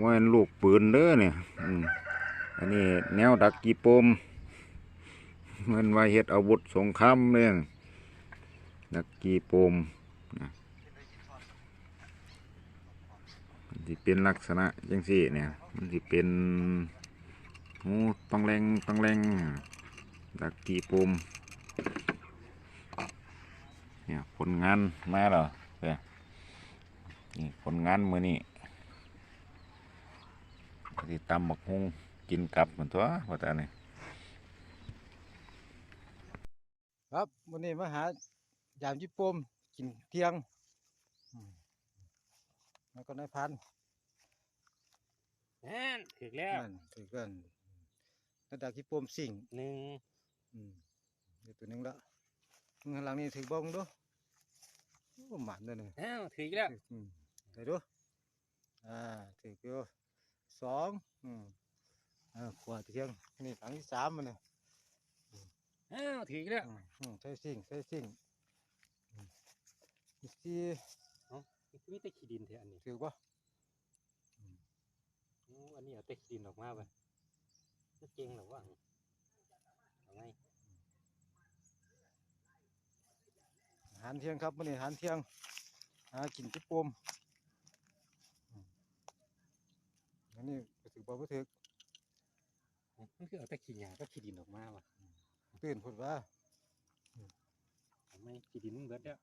ว่าเป็นลูกปืนเด้อเนี่ยอันนี้แนวดักกีปมมันว่าเฮ็ดอาวุธสงครามเนี่ยดักกีปมนะมันสิเป็นลักษณะจังสี่เนี่ยมันสิเป็นโอ้ต้องแรงต้องแรงดักกีปมเนี่ยผลงานมาเหรอเนี่ย นี่ผลงานมือนี่ที่ตำบักฮุงกินกับเหมือนตัวว่าแต่นี่ครับวันนี้มาหายามญี่ปุ่มกินเที่ยงอืมแล้วก็นายพันธุ์แน่นถึกแล้วนั่นถือกันระดับญี่ปุ่มสิ่งหนึ่งอืมเดี๋ยวตัวหนึงละมึงข้างหลังนี่ถือบ้องดูโอ้หมันเลยนี่อ้าวถึกแล้วอืม ไปดูอ่าถือเกียวสองอืมอ่าขวดเที่ยงนี่หลังที่สามมันเนี่ยอ้าวถึกแล้วอืมอืมใส่สิ่งใส่สิ่งอืมที่สี่มีแต่ขี้ดินเท่าอันนี้ถือป่ะโอ้อันนี้เอาแต่ขี้ดินออกมาไปมันเก่งหรอวะเอาไงอาหารเที่ยงครับวันนี้อาหารเที่ยงหากินที่ปมอืมอัน นี้ไปถือบ่ไปถือมันคือเอาแต่ขี้หญ้าก็ขี้ดินออกมาวะตื่นพูดว่าเอาไงขี้ดินมันเบิดแล้ว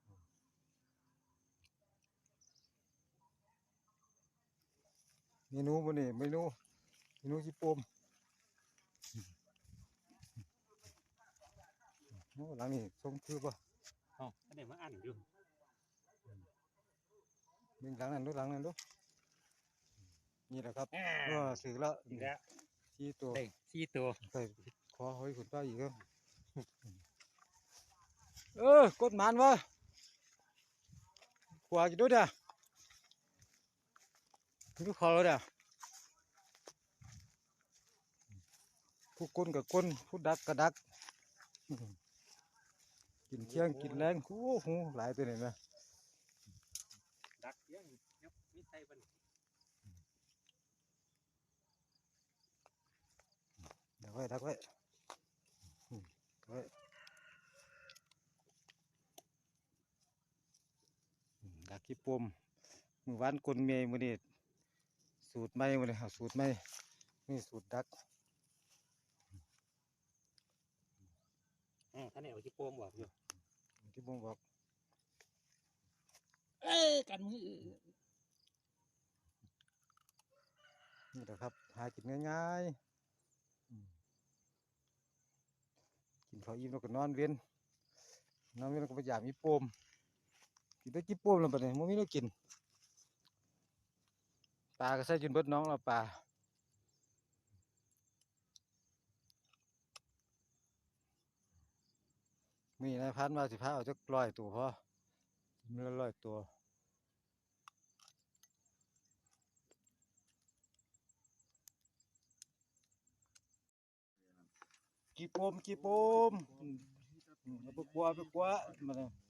เมนูวันนี้เมนูเมนูที่ปมโอ้หลังนี้ทรงคือป่ะเอ้าอันนี้มาอันอยู่มีหลังนั้นดูหลังนั้นดู นี่แหละครับอ้าก็วสื่อแล้วถึกแล้วที่ตัวได้สี่ตัวไปขอหอยขุนป้าอีกครับเออกดหมันวะกว่าจะดูเด้อดูขอแล้วเด้อผู้ก้นกับก้นผู้ดักกับดัก กินเที่ยงกินแรงโอ้โหหลายตัวเลยนะ ดักยังยับมีใส่บัดน ดักไว้ดักไว้อืมดักไว้อืมดักขี้ปมมือวานกลนเมย์มือนี่สูตรใหม่มือนี่เอาสูตรใหม่นี่สูตรดักอ้าวท่านนี่เอาขี้โปมบอกอยู่ที่ผมบอกเอ้ยกันมือนี่แหละครับ หากินง่ายๆอืม กินข้าอิ่มแล้วก็นอนเวียนนอนเวียนแล้วก็ไปหยามมีโปมกินได้กี่โปมล้วปเนี่ยมันมีแน้กินปลาก็ใส่จนเบิดน้องเราปลามีนายพันมาสิพาเอาจักร้อยตัวพอมีลอยตัว กี่ปมกี่ปมอืมเอาไปกลัวไปกลัวมาเลย